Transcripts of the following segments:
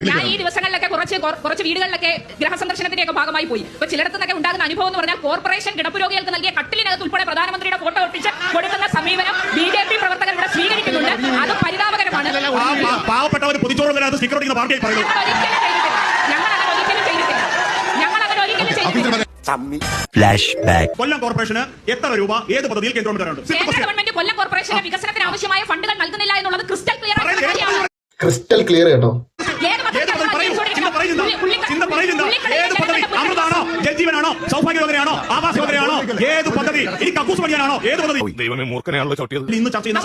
ഞാൻ ഈ ദിവസങ്ങളിലൊക്കെ കുറച്ച് കുറച്ച് വീടുകളിലൊക്കെ ഗൃഹസന്ദർശനത്തിന്റെ ഒക്കെ ഭാഗമായി പോയി. അപ്പൊ ചിലടത്തുനിന്നൊക്കെ ഉണ്ടാകുന്ന അനുഭവം എന്ന് പറഞ്ഞാൽ കോർപ്പറേഷൻ കിടപ്പ് രോഗികൾക്ക് നൽകിയ കട്ടിലിനകത്ത് ഉൾപ്പെടെ പ്രധാനമന്ത്രിയുടെ ഫോട്ടോ ഒട്ടിച്ച് കൊടുക്കുന്ന സമീപനം ബി ജെ പി പ്രവർത്തകർ ഇവിടെ സ്വീകരിക്കുന്നുണ്ട്. അത് പരിതാപകരമാണ്. പാവപ്പെട്ടവർ പൊതിച്ചോറും സ്റ്റിക്കർ പാർട്ടിയായി പറയുന്നു. ഫ്ലാഷ് ബാക്ക് കൊല്ലം കോർപ്പറേഷന് എത്ര രൂപ ഏത് പദ്ധതിയിൽ കേന്ദ്രം ഗവൺമെന്റ് കൊല്ലം കോർപ്പറേഷന് വികസനത്തിന് ആവശ്യമായ ഫണ്ടുകൾ നൽകുന്നില്ല എന്നുള്ളത് ക്രിസ്റ്റൽ ക്ലിയർ ക്രിസ്റ്റൽ ക്ലിയർ കേട്ടോ ഏത് ഏത് പദ്ധതി പദ്ധതിയാണ് പറയൂ ചോദിക്കുന്നത്? ചിന്ത പറയുന്ന ഉള്ളി- ഉള്ളിക്ക- ചിന്ത പറയുന്ന ഉള്ളിക്ക- ഏത് പദ്ധതി അമൃതാണോ ജൽജീവനാണോ സൗഭാഗ്യ യോജനയാണോ ആവാസ് യോജനയാണോ ഏത് പദ്ധതി? ഈ കക്കൂസ് പണിയാനാണോ? ഏത് പദ്ധതി? ദൈവമേ മൂർഖനെയാണല്ലോ ചവിട്ടിയത്. ഇന്ന് ചർച്ച ചെയ്യുന്ന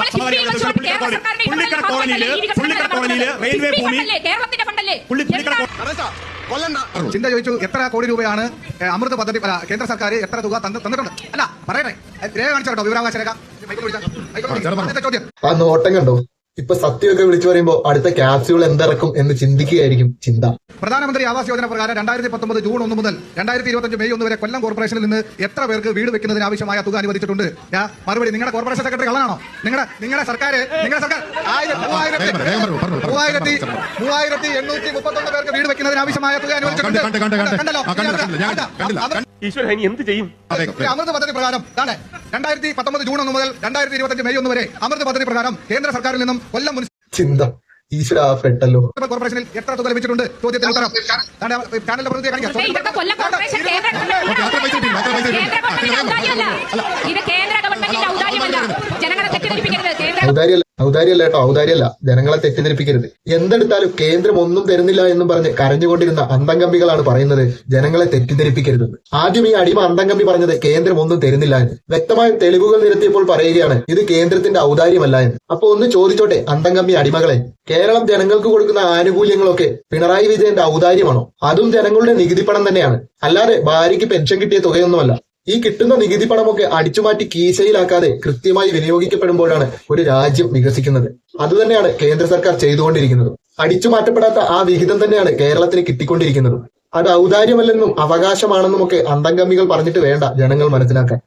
പുള്ളിക്കട കോളനിയിൽ പുള്ളിക്കട കോളനിയിൽ റെയിൽവേ ഭൂമി ഫണ്ടല്ലേ? കേരളത്തിന്റെ ഫണ്ടല്ലേ പുള്ളി- പുള്ളിക്കര എന്താണ്? ചിന്ത ചോദിച്ചു എത്ര കോടി രൂപയാണ് അമൃത പദ്ധതി അല്ല, കേന്ദ്ര സർക്കാർ എത്ര തുക തന്നിട്ടുണ്ട്? അല്ല പറയണേ. രേഖ കാണിച്ചോ വിവരാവകാശ രേഖ. ചോദ്യം. ആ നോട്ടം കണ്ടോ ഇപ്പൊ സത്യമൊക്കെ വിളിച്ചു പറയുമ്പോ അടുത്ത ക്യാപ്സ്യൂൾ എന്തിറക്കും എന്ന് ചിന്തിക്കുകയായിരിക്കും ചിന്ത. പ്രധാനമന്ത്രി ആവാസ് യോജന പ്രകാരം രണ്ടായിരത്തി പത്തൊമ്പത് ജൂൺ ഒന്ന് മുതൽ രണ്ടായിരത്തി ഇരുപത്തഞ്ച് മെയ് ഒന്ന് വരെ കൊല്ലം കോർപ്പറേഷനിൽ നിന്ന് എത്ര പേർക്ക് വീട് വെക്കുന്നതിന് ആവശ്യമായ തുക അനുവദിച്ചിട്ടുണ്ട്? ഞാൻ മറുപടി നിങ്ങളുടെ കോർപ്പറേഷൻ സെക്രട്ടറി കള്ളനാണോ? നിങ്ങളുടെ നിങ്ങളുടെ സർക്കാർ നിങ്ങളുടെ സർക്കാർ മൂവായിരത്തി മൂവായിരത്തി എണ്ണൂറ്റി മുപ്പത്തൊന്ന് പേർക്ക് വീട് വെക്കുന്നതിന് ആവശ്യമായ തുക അനുവദിച്ചിട്ടുണ്ട്. കണ്ട്, കണ്ട്, കണ്ട്. കണ്ടല്ലോ. ഈശ്വര എന്ത് ചെയ്യും? അമൃത് പദ്ധതി പ്രകാരം രണ്ടായിരത്തി പത്തൊമ്പത് ജൂൺ ഒന്ന് മുതൽ രണ്ടായിരത്തി ഇരുപത്തഞ്ച് മെയ് ഒന്ന് വരെ അമൃത് പദ്ധതി പ്രകാരം കേന്ദ്ര സർക്കാരിൽ നിന്നും കൊല്ലം ചിന്ത. ഈശ്വര പെട്ടല്ലോ. കോർപ്പറേഷനിൽ എത്ര തുക ലഭിച്ചിട്ടുണ്ട്? ചോദ്യത്തിന് ഉത്തരം. ചാനലിന്റെ പ്രതിനിധിയെ കാണിക്കാം. ഔദാര്യമല്ല ഔദാര്യമല്ല കേട്ടോ ഔദാര്യല്ല ജനങ്ങളെ തെറ്റിദ്ധരിപ്പിക്കരുത്. എന്തെടുത്താലും കേന്ദ്രം ഒന്നും തരുന്നില്ല എന്നും പറഞ്ഞ് കരഞ്ഞുകൊണ്ടിരുന്ന അന്തംകമ്പികളാണ് പറയുന്നത് ജനങ്ങളെ തെറ്റിദ്ധരിപ്പിക്കരുതെന്ന് ആദ്യം ഈ അടിമ അന്തംകമ്പി പറഞ്ഞത് കേന്ദ്രം ഒന്നും തരുന്നില്ല എന്ന്. വ്യക്തമായ തെളിവുകൾ നിരത്തിയപ്പോൾ പറയുകയാണ് ഇത് കേന്ദ്രത്തിന്റെ ഔദാര്യമല്ല എന്ന്. അപ്പൊ ഒന്ന് ചോദിച്ചോട്ടെ അന്തംകമ്പി അടിമകളെ കേരളം ജനങ്ങൾക്ക് കൊടുക്കുന്ന ആനുകൂല്യങ്ങളൊക്കെ പിണറായി വിജയന്റെ ഔദാര്യമാണോ? അതും ജനങ്ങളുടെ നികുതി പണം തന്നെയാണ്. അല്ലാതെ ഭാര്യയ്ക്ക് പെൻഷൻ കിട്ടിയ തുകയൊന്നുമല്ല. ഈ കിട്ടുന്ന നികുതി പണമൊക്കെ അടിച്ചുമാറ്റി കീശയിലാക്കാതെ കൃത്യമായി വിനിയോഗിക്കപ്പെടുമ്പോഴാണ് ഒരു രാജ്യം വികസിക്കുന്നത്. അതുതന്നെയാണ് കേന്ദ്ര സർക്കാർ ചെയ്തുകൊണ്ടിരിക്കുന്നത്. അടിച്ചുമാറ്റപ്പെടാത്ത ആ വിഹിതം തന്നെയാണ് കേരളത്തിന് കിട്ടിക്കൊണ്ടിരിക്കുന്നത്. അത് ഔദാര്യമല്ലെന്നും അവകാശമാണെന്നും ഒക്കെ അന്തംഗമികൾ പറഞ്ഞിട്ട് വേണ്ട ജനങ്ങൾ മനസ്സിലാക്കാൻ.